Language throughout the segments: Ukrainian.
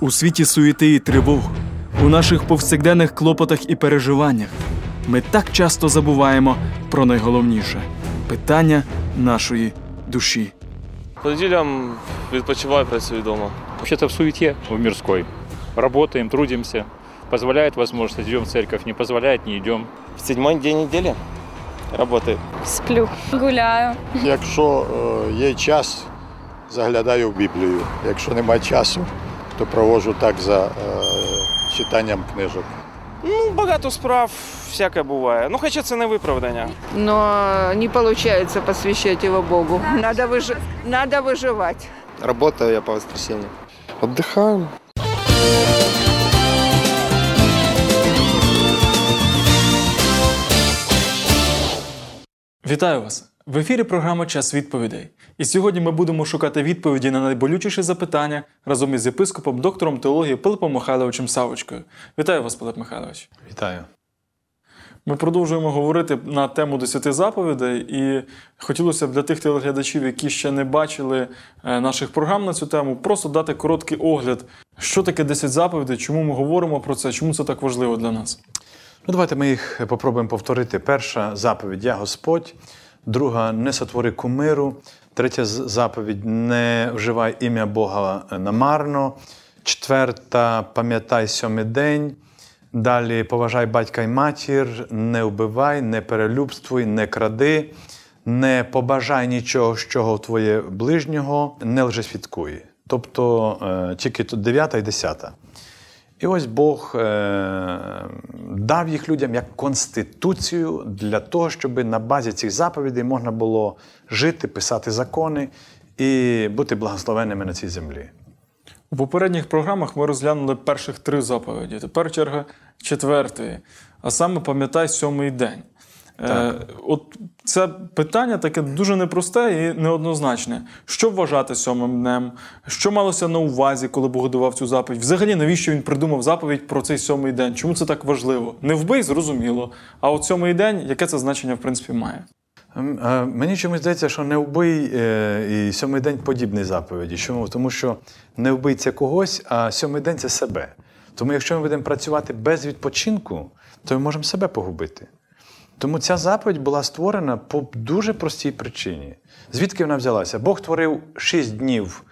У світі суєти і тривог, у наших повсякденних клопотах і переживаннях ми так часто забуваємо про найголовніше питання нашої душі. По неділям відпочиваю, працюю вдома. Вообще-то в суете в мирской. Работаем, трудимся. Позволяет возможность, идем в церковь. Не позволяет, не идем. В седьмой день недели работаю. Сплю, гуляю. Якщо е, є час, заглядаю в Біблію. Якщо немає часу, то проводжу так за е, читанням книжок. Ну, багато справ, всяке буває. Ну, хоча це не виправдання. но не получается посвящать его Богу. Надо, выжи- надо выживать. Работаю я по воскресеньям. Отдыхаем. Вітаю вас! В ефірі програма Час відповідей. І сьогодні ми будемо шукати відповіді на найболючіші запитання разом із єпископом, доктором теології Пилипом Михайловичем Савочкою. Вітаю вас, Пилип Михайлович. Вітаю. Ми продовжуємо говорити на тему десяти заповідей, і хотілося б для тих телеглядачів, які ще не бачили е, наших програм на цю тему, просто дати короткий огляд, що таке 10 заповідей, чому ми говоримо про це, чому це так важливо для нас. Ну, давайте ми їх попробуємо повторити. Перша заповідь Я Господь, друга не сотвори кумиру, третя заповідь не вживай ім'я Бога намарно, четверта пам'ятай сьомий день. Далі поважай батька й матір, не вбивай, не перелюбствуй, не кради, не побажай нічого, з чого твоє ближнього, не лжесвідкуй. Тобто е, тільки тут 9 і 10. І ось Бог е, дав їх людям як конституцію для того, щоб на базі цих заповідей можна було жити, писати закони і бути благословенними на цій землі. У попередніх програмах ми розглянули перших три заповіді. Тепер черга четвертої, а саме пам'ятай сьомий день. Е, от це питання таке дуже непросте і неоднозначне. Що вважати сьомим днем? Що малося на увазі, коли Бог давав цю заповідь? Взагалі, навіщо він придумав заповідь про цей сьомий день? Чому це так важливо? Не вбий, зрозуміло. А от сьомий день, яке це значення в принципі має? Е, Мені чомусь здається, що не вбий е, і сьомий день подібний заповіді. Чому? Тому що не вбий це когось, а сьомий день це себе. Тому якщо ми будемо працювати без відпочинку, то ми можемо себе погубити. Тому ця заповідь була створена по дуже простій причині. Звідки вона взялася? Бог творив шість днів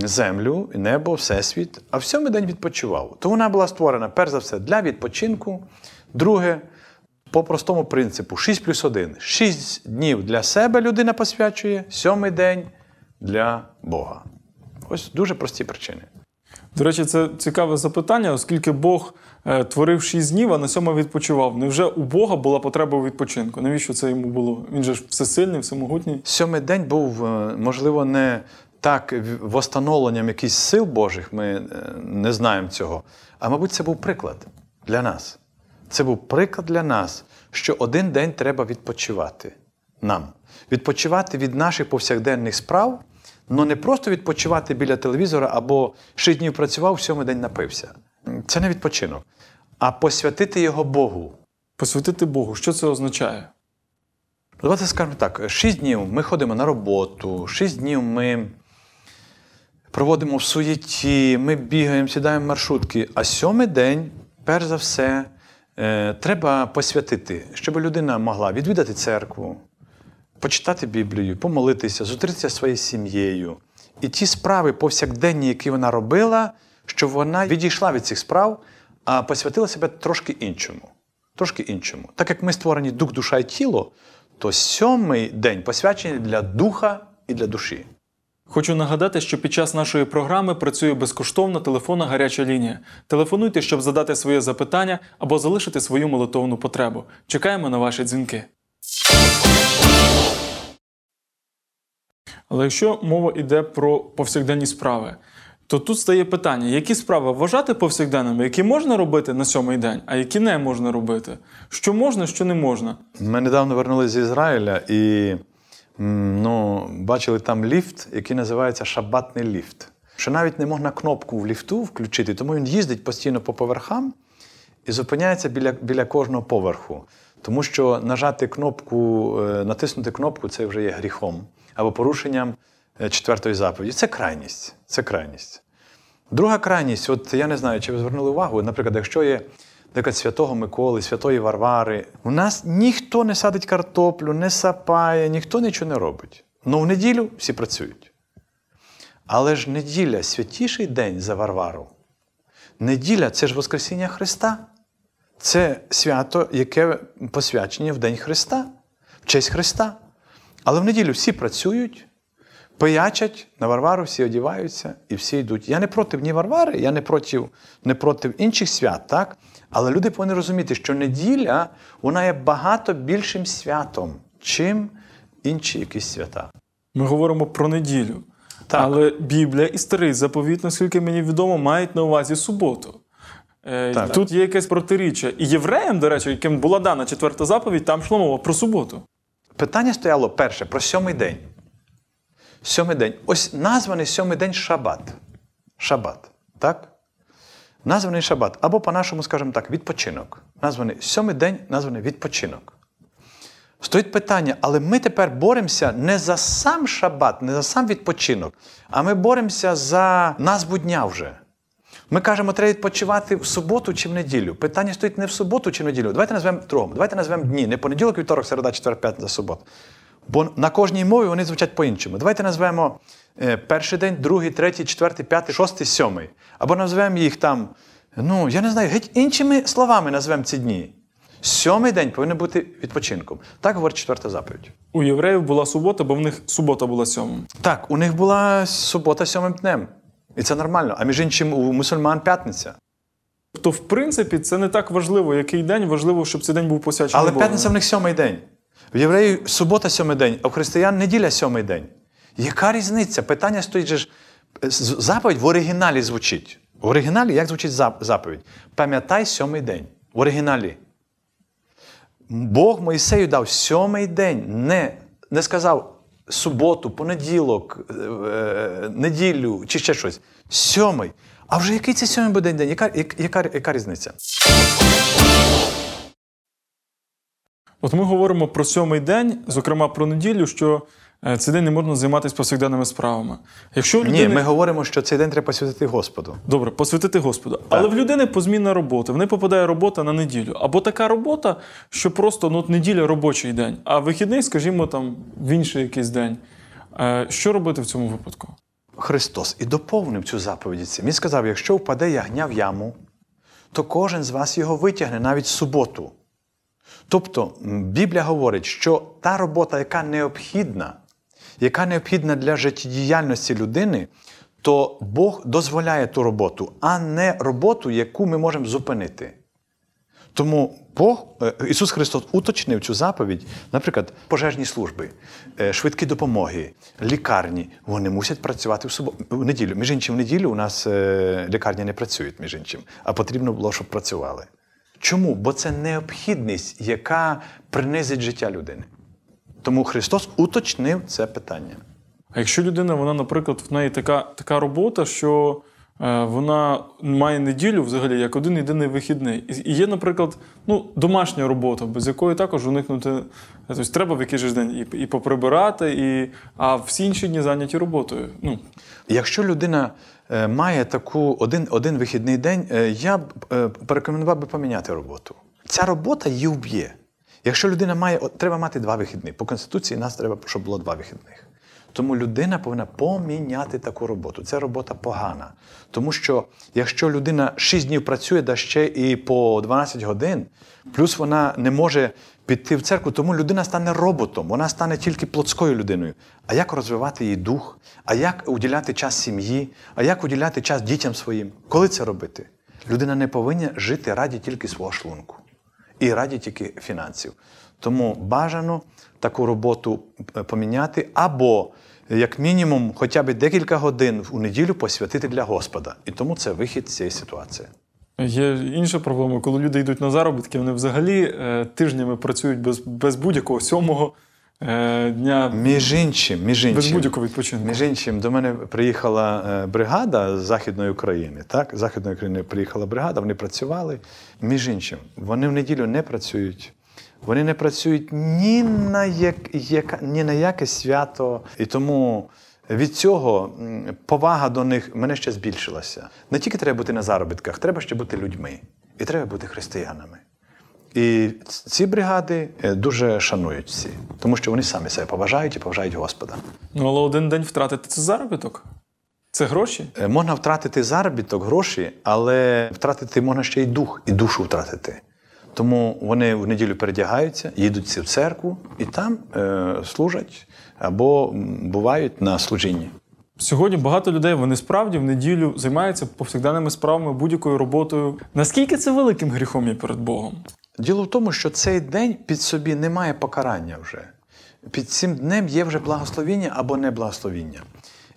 землю, небо, всесвіт, а в сьомий день відпочивав. То вона була створена, перш за все, для відпочинку. Друге, по простому принципу: 6 плюс 1. 6 днів для себе людина посвячує, сьомий день для Бога. Ось дуже прості причини. До речі, це цікаве запитання, оскільки Бог творив шість днів, а на сьому відпочивав. Невже у Бога була потреба у відпочинку? Навіщо це йому було? Він же ж всесильний, всемогутній. Сьомий день був, е, можливо, не так в- восстановленням якихось сил Божих, ми е, не знаємо цього. А мабуть, це був приклад для нас. Це був приклад для нас, що один день треба відпочивати нам. Відпочивати від наших повсякденних справ, але не просто відпочивати біля телевізора або шість днів працював, сьомий день напився. Це не відпочинок. А посвятити його Богу. Посвятити Богу. Що це означає? Давайте скажемо так: шість днів ми ходимо на роботу, шість днів ми проводимо в суєті, ми бігаємо, сідаємо маршрутки. А сьомий день, перш за все, е, треба посвятити, щоб людина могла відвідати церкву, почитати Біблію, помолитися, зустрітися зі своєю сім'єю. І ті справи повсякденні, які вона робила, щоб вона відійшла від цих справ, а посвятила себе трошки іншому. Трошки іншому. Так як ми створені дух, душа і тіло, то сьомий день посвячений для духа і для душі. Хочу нагадати, що під час нашої програми працює безкоштовна телефонна гаряча лінія. Телефонуйте, щоб задати своє запитання або залишити свою молитовну потребу. Чекаємо на ваші дзвінки. Але якщо мова йде про повсякденні справи, то тут стає питання, які справи вважати повсякденними, які можна робити на сьомий день, а які не можна робити. Що можна, що не можна. Ми недавно вернулися з Ізраїля і ну, бачили там ліфт, який називається шабатний ліфт. Що навіть не можна кнопку в ліфту включити, тому він їздить постійно по поверхам і зупиняється біля, біля кожного поверху. Тому що нажати кнопку, е, натиснути кнопку це вже є гріхом або порушенням четвертої заповіді. Це крайність. Це крайність. Друга крайність, от я не знаю, чи ви звернули увагу, наприклад, якщо є наприклад, святого Миколи, святої Варвари, у нас ніхто не садить картоплю, не сапає, ніхто нічого не робить. Ну в неділю всі працюють. Але ж неділя святіший день за Варвару. Неділя це ж Воскресіння Христа. Це свято, яке посвячення в День Христа, в честь Христа. Але в неділю всі працюють, пиячать, на Варвару всі одіваються і всі йдуть. Я не проти ні Варвари, я не проти, не проти інших свят, так? Але люди повинні розуміти, що неділя вона є багато більшим святом, чим інші якісь свята. Ми говоримо про неділю. Так. Але Біблія і старий заповіт, наскільки мені відомо, мають на увазі суботу. Е, Так. Тут є якесь протиріччя. І євреям, до речі, яким була дана четверта заповідь, там йшла мова про суботу. Питання стояло перше про сьомий день. Сьомий день. Ось названий сьомий день Шабат. Шабат. Так? Названий Шабат. Або по-нашому, скажімо так, відпочинок. Названий сьомий день, названий відпочинок. Стоїть питання, але ми тепер боремося не за сам шабат, не за сам відпочинок, а ми боремося за назву дня вже. Ми кажемо, треба відпочивати в суботу чи в неділю. Питання стоїть не в суботу чи в неділю. Давайте назвемо другому. Давайте назвемо дні. Не понеділок, вівторок, середа, четвер, п'ятниця, субота. Бо на кожній мові вони звучать по-іншому. Давайте назвемо е, перший день, другий, третій, четвертий, п'ятий, шостий, сьомий. Або назвемо їх там, ну, я не знаю, геть іншими словами назвемо ці дні. Сьомий день повинен бути відпочинком. Так говорить четверта заповідь. У євреїв була субота, бо в них субота була сьомим. Так, у них була субота сьомим днем. І це нормально. А між іншим, у мусульман п'ятниця. Тобто, в принципі, це не так важливо, який день, важливо, щоб цей день був посвячений. Але Богу. п'ятниця в них сьомий день. В євреїв субота сьомий день, а в християн неділя сьомий день. Яка різниця? Питання стоїть же ж. Заповідь в оригіналі звучить. В оригіналі як звучить заповідь? Пам'ятай сьомий день. В оригіналі. Бог Моїсею дав сьомий день, не, не сказав суботу, понеділок, е, е, неділю чи ще щось. Сьомий. А вже який це сьомий буде день? Яка, яка, яка різниця? От ми говоримо про сьомий день, зокрема про неділю, що е, цей день не можна займатися повсякденними справами. Якщо у Ні, ми говоримо, що цей день треба посвятити Господу. Добре, посвятити Господу. Але в людини позмінна робота. В неї попадає робота на неділю. Або така робота, що просто ну, от неділя робочий день, а вихідний, скажімо, там в інший якийсь день. Е, Що робити в цьому випадку? Христос і доповнив цю заповідь. Він сказав: якщо впаде ягня в яму, то кожен з вас його витягне навіть в суботу. Тобто Біблія говорить, що та робота, яка необхідна, яка необхідна для життєдіяльності людини, то Бог дозволяє ту роботу, а не роботу, яку ми можемо зупинити. Тому Бог, е, Ісус Христос уточнив цю заповідь, наприклад, пожежні служби, е, швидкі допомоги, лікарні, вони мусять працювати в суботу в неділю. Між іншим, в неділю у нас е, лікарні не працюють, між іншим, а потрібно було, щоб працювали. Чому? Бо це необхідність, яка принизить життя людини. Тому Христос уточнив це питання. А якщо людина, вона, наприклад, в неї така, така робота, що е, вона має неділю взагалі як один єдиний вихідний. І, і є, наприклад, ну, домашня робота, без якої також уникнути. Тобто треба в якийсь день і, і поприбирати, і, а всі інші дні зайняті роботою. Ну, Якщо людина має таку один, один вихідний день, е, я б е, порекомендував би поміняти роботу. Ця робота її вб'є. Якщо людина має, треба мати два вихідні. По Конституції нас треба, щоб було два вихідних. Тому людина повинна поміняти таку роботу. Це робота погана. Тому що якщо людина 6 днів працює, да ще і по 12 годин, плюс вона не може піти в церкву, тому людина стане роботом, вона стане тільки плотською людиною. А як розвивати її дух? А як уділяти час сім'ї? А як уділяти час дітям своїм? Коли це робити? Людина не повинна жити раді тільки свого шлунку і раді тільки фінансів. Тому бажано таку роботу е, поміняти або, як мінімум, хоча б декілька годин у неділю посвятити для Господа. І тому це вихід з цієї ситуації. Є інша проблема, коли люди йдуть на заробітки, вони взагалі е, тижнями працюють без, без будь-якого сьомого е, дня, Між іншим, між без будь-якого відпочинку. між іншим, до мене приїхала е, бригада з Західної України. Так? З Західної України приїхала бригада, вони працювали. Між іншим, вони в неділю не працюють. Вони не працюють ні на, як, яка, ні на яке свято. І тому Від цього повага до них мене ще збільшилася. Не тільки треба бути на заробітках, треба ще бути людьми. І треба бути християнами. І ці бригади е, дуже шанують всі, тому що вони самі себе поважають і поважають Господа. Ну, але один день втратити це заробіток. Це гроші. Е, Можна втратити заробіток, гроші, але втратити можна ще й дух, і душу втратити. Тому вони в неділю передягаються, їдуть в церкву і там е, служать або бувають на служінні. Сьогодні багато людей вони справді в неділю займаються повсякденними справами, будь-якою роботою. Наскільки це великим гріхом є перед Богом? Діло в тому, що цей день під собі немає покарання вже. Під цим днем є вже благословіння або неблагословіння.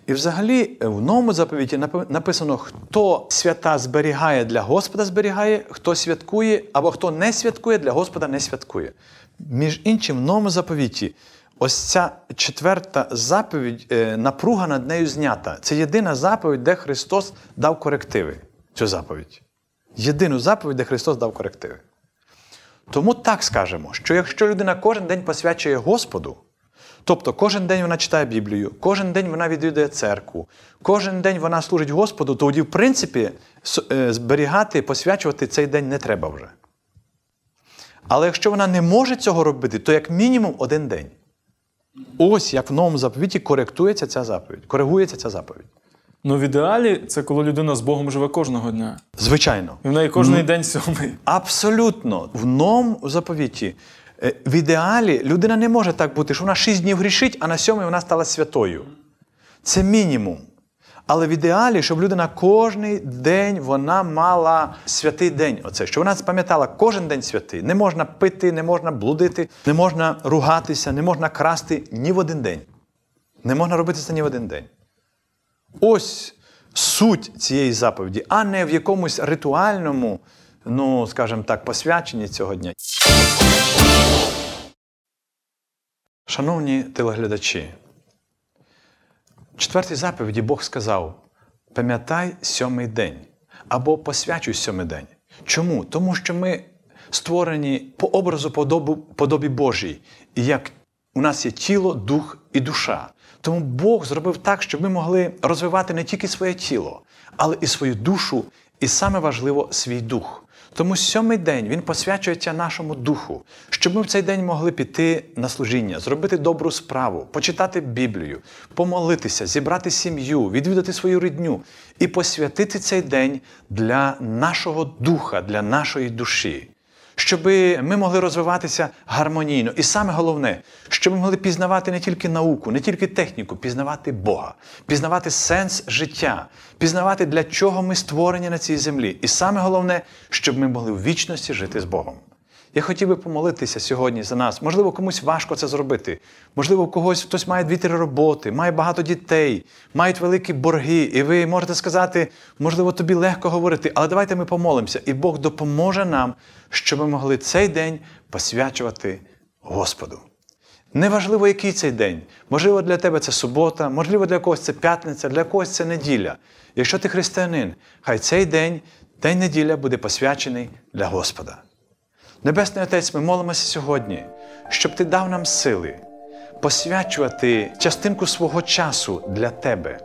І взагалі е, в новому заповіті написано, хто свята зберігає для Господа зберігає, хто святкує, або хто не святкує, для Господа не святкує. Між іншим, в новому заповіті, ось ця четверта заповідь, е, напруга над нею знята. Це єдина заповідь, де Христос дав корективи. Цю заповідь. Єдину заповідь, де Христос дав корективи. Тому так скажемо, що якщо людина кожен день посвячує Господу, тобто кожен день вона читає Біблію, кожен день вона відвідує церкву, кожен день вона служить Господу, то тоді, в принципі, е, зберігати, посвячувати цей день не треба вже. Але якщо вона не може цього робити, то як мінімум один день. Ось як в новому заповіті коректується ця заповідь, коригується ця заповідь. Ну, в ідеалі це коли людина з Богом живе кожного дня. Звичайно. І в неї кожний день сьомий. Абсолютно. В новому заповіті. е, В ідеалі людина не може так бути, що вона шість днів грішить, а на сьомий вона стала святою. Це мінімум. Але в ідеалі, щоб людина кожний день вона мала святий день. Оце, що вона пам'ятала кожен день святий. Не можна пити, не можна блудити, не можна ругатися, не можна красти ні в один день. Не можна робити це ні в один день. Ось суть цієї заповіді, а не в якомусь ритуальному, ну, скажімо так, посвяченні цього дня. Шановні телеглядачі, четвертій заповіді Бог сказав: пам'ятай сьомий день або посвячуй сьомий день. Чому? Тому що ми створені по образу подобу, подобі Божій. І як у нас є тіло, дух і душа. Тому Бог зробив так, щоб ми могли розвивати не тільки своє тіло, але і свою душу, і саме важливо свій дух. Тому сьомий день він посвячується нашому духу, щоб ми в цей день могли піти на служіння, зробити добру справу, почитати Біблію, помолитися, зібрати сім'ю, відвідати свою рідню і посвятити цей день для нашого духа, для нашої душі щоб ми могли розвиватися гармонійно. І саме головне, щоб ми могли пізнавати не тільки науку, не тільки техніку, пізнавати Бога, пізнавати сенс життя, пізнавати, для чого ми створені на цій землі. І саме головне, щоб ми могли в вічності жити з Богом. Я хотів би помолитися сьогодні за нас. Можливо, комусь важко це зробити. Можливо, у когось хтось має дві-три роботи, має багато дітей, мають великі борги, і ви можете сказати, можливо, тобі легко говорити, але давайте ми помолимося, і Бог допоможе нам, щоб ми могли цей день посвячувати Господу. Неважливо, який цей день. Можливо, для тебе це субота, можливо, для когось це п'ятниця, для когось це неділя. Якщо ти християнин, хай цей день, день неділя, буде посвячений для Господа. Небесний Отець, ми молимося сьогодні, щоб Ти дав нам сили посвячувати частинку свого часу для Тебе,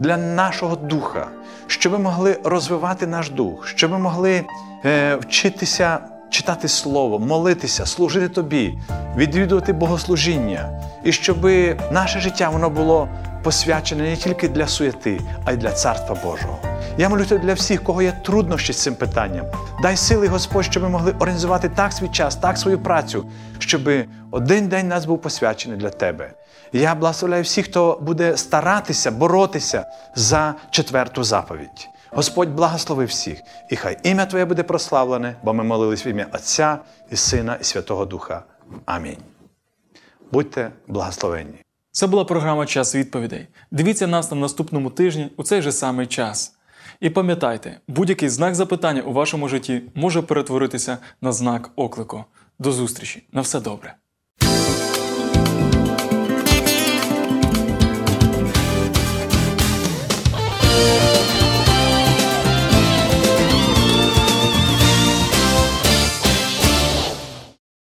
для нашого духа, щоб ми могли розвивати наш дух, щоб ми могли е, вчитися читати Слово, молитися, служити Тобі, відвідувати богослужіння, і щоб наше життя воно було посвячене не тільки для суєти, а й для Царства Божого. Я молюся для всіх, кого є труднощі з цим питанням. Дай сили, Господь, щоб ми могли організувати так свій час, так свою працю, щоб один день нас був посвячений для Тебе. Я благословляю всіх, хто буде старатися, боротися за четверту заповідь. Господь благослови всіх, і хай ім'я Твоє буде прославлене, бо ми молились в ім'я Отця і Сина, і Святого Духа. Амінь. Будьте благословенні. Це була програма Час відповідей. Дивіться нас на наступному тижні у цей же самий час. І пам'ятайте, будь-який знак запитання у вашому житті може перетворитися на знак оклику. До зустрічі! На все добре!